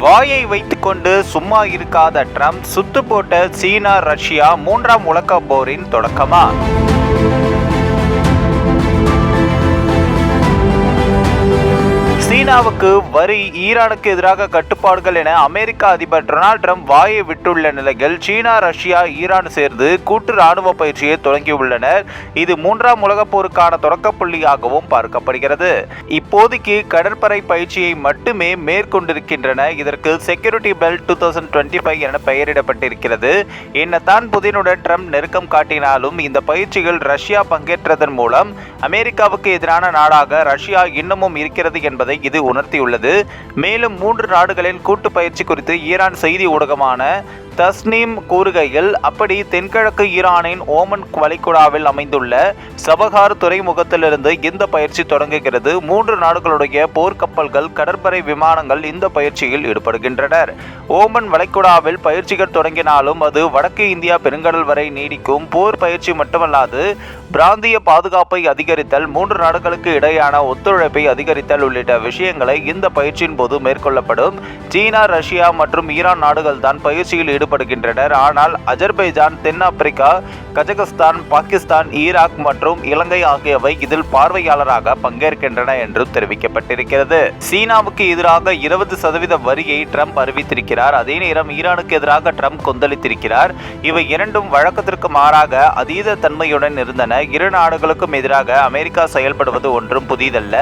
வாயை வைத்துக்கொண்டு சும்மா இருக்காத ட்ரம்ப் சுத்து போட்ட சீனா ரஷ்யா மூன்றாம் உலக போரின் தொடக்கமா? சீனாவுக்கு வரி ஈரானுக்கு எதிராக கட்டுப்பாடுகள் என அமெரிக்க அதிபர் டொனால்ட் ட்ரம்ப் வாயை விட்டுள்ள நிலையில் சீனா ரஷ்யா ஈரான் சேர்ந்து கூட்டு ராணுவ பயிற்சியை தொடங்கியுள்ளனர். இது மூன்றாம் உலகப் போருக்கான தொடக்க புள்ளியாகவும் பார்க்கப்படுகிறது. இப்போதைக்கு கடற்படை பயிற்சியை மட்டுமே மேற்கொண்டிருக்கின்றன. இதற்கு security bell two thousand twenty five என பெயரிடப்பட்டிருக்கிறது. என்னத்தான் புதினுடன் ட்ரம்ப் நெருக்கம் காட்டினாலும் இந்த பயிற்சிகள் ரஷ்யா பங்கேற்றதன் மூலம் அமெரிக்காவுக்கு எதிரான நாடாக ரஷ்யா இன்னமும் இருக்கிறது என்பதை இது உணர்த்தியுள்ளது. மேலும் மூன்று நாடுகளின் கூட்டு பயிற்சி குறித்து ஈரான் செய்தி ஊடகமான தஸ்னீம் கூறுகையில் அப்படி தென்கிழக்கு ஈரானின் ஓமன் வளைகுடாவில் அமைந்துள்ள சபகார் துறைமுகத்திலிருந்து இந்த பயிற்சி தொடங்குகிறது. மூன்று நாடுகளுடைய போர்க்கப்பல்கள் கடற்படை விமானங்கள் இந்த பயிற்சியில் ஈடுபடுகின்றனர். ஓமன் வளைகுடாவில் பயிற்சிகள் தொடங்கினாலும் அது வடக்கு இந்தியா பெருங்கடல் வரை நீடிக்கும் போர் பயிற்சி மட்டுமல்லாது பிராந்திய பாதுகாப்பை அதிகரித்தல் மூன்று நாடுகளுக்கு இடையான ஒத்துழைப்பை அதிகரித்தல் உள்ளிட்ட விஷயங்களை இந்த பயிற்சியின் போது மேற்கொள்ளப்படும். சீனா ரஷ்யா மற்றும் ஈரான் நாடுகள் தான் பயிற்சியில் ஈடுபடுகின்றனர். ஆனால் அஜர்பைஜான் தென்னாப்பிரிக்கா கஜகஸ்தான் பாகிஸ்தான் ஈராக் மற்றும் இலங்கை ஆகியவை இதில் பார்வையாளராக பங்கேற்கின்றன என்றும் தெரிவிக்கப்பட்டிருக்கிறது. சீனாவுக்கு எதிராக இருபது சதவீத வரியை ட்ரம்ப் அறிவித்திருக்கிறார். அதே நேரம் ஈரானுக்கு எதிராக ட்ரம்ப் கொந்தளித்திருக்கிறார். இவை இரண்டும் வழக்கத்திற்கு மாறாக அதீத தன்மையுடன் இருந்தன. இரு நாடுகளுக்கும் எதிராக அமெரிக்கா செயல்படுவது ஒன்றும் புதிதல்ல.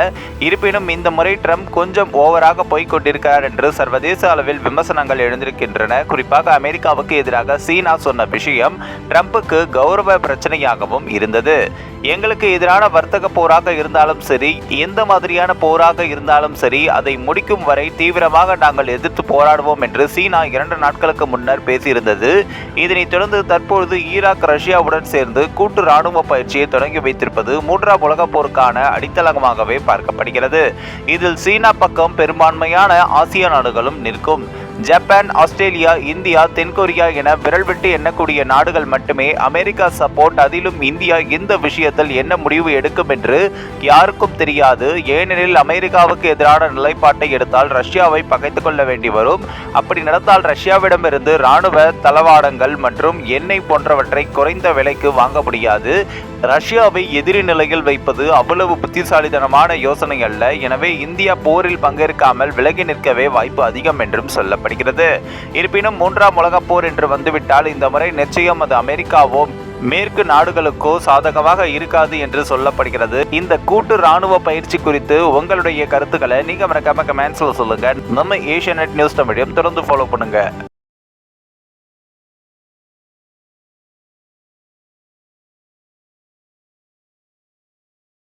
இருப்பினும் இந்த முறை ட்ரம்ப் கொஞ்சம் ஓவராக போய்க் கொண்டிருக்கிறார் என்று சர்வதேச அளவில் விமர்சனங்கள் எழுந்திருக்கின்றன. குறிப்பாக அமெரிக்காவுக்கு எதிராக சீனா சொன்ன விஷயம் ட்ரம்புக்கு கௌரவ பிரச்சனையாகவும் இருந்தது. எங்களுக்கு எதிரான வர்த்தக போராக இருந்தாலும் சரி எந்த மாதிரியான போராக இருந்தாலும் சரி அதை முடிக்கும் வரை தீவிரமாக நாங்கள் எதிர்த்து போராடுவோம் என்று சீனா இரண்டு நாட்களுக்கு முன்னர் பேசியிருந்தது. இதனைத் தொடர்ந்து தற்பொழுது ஈராக் ரஷ்யாவுடன் சேர்ந்து கூட்டு ராணுவ பயிற்சியை தொடங்கி வைத்திருப்பது மூன்றாம் உலகப் போருக்கான அடித்தளமாகவே பார்க்கப்படுகிறது. இதில் சீனா பக்கம் பெரும்பான்மையான ஆசிய நாடுகளும் நிற்கும். ஜப்பான் ஆஸ்திரேலியா இந்தியா தென்கொரியா என விரல் விட்டு எண்ணக்கூடிய நாடுகள் மட்டுமே அமெரிக்கா சப்போர்ட் அதிலும் இந்தியா இந்த விஷயத்தில் என்ன முடிவு எடுக்கும் என்று யாருக்கும் தெரியாது. ஏனெனில் அமெரிக்காவுக்கு எதிரான நிலைப்பாட்டை எடுத்தால் ரஷ்யாவை பகைத்து கொள்ள வேண்டி வரும். அப்படி நடந்தால் ரஷ்யாவிடமிருந்து இராணுவ தளவாடங்கள் மற்றும் எண்ணெய் போன்றவற்றை குறைந்த விலைக்கு வாங்க முடியாது. ரஷ்யாவை எதிரி நிலையில் வைப்பது அவ்வளவு புத்திசாலித்தனமான யோசனை அல்ல. எனவே இந்தியா போரில் பங்கேற்காமல் விலகி நிற்கவே வாய்ப்பு அதிகம் என்றும் சொல்லப்படுகிறது. இருப்பினும் மூன்றாம் உலகப் போர் என்று வந்துவிட்டால் இந்த முறை நிச்சயம் அது அமெரிக்காவோ மேற்கு நாடுகளுக்கோ சாதகமாக இருக்காது என்று சொல்லப்படுகிறது. இந்த கூட்டு ராணுவ பயிற்சி குறித்து உங்களுடைய கருத்துக்களை நீங்க மறக்காம கமெண்ட்ஸ்ல சொல்லுங்க. நம்ம ஏஷியநெட் நியூஸ் தமிழையும் தொடர்ந்து ஃபாலோ பண்ணுங்க.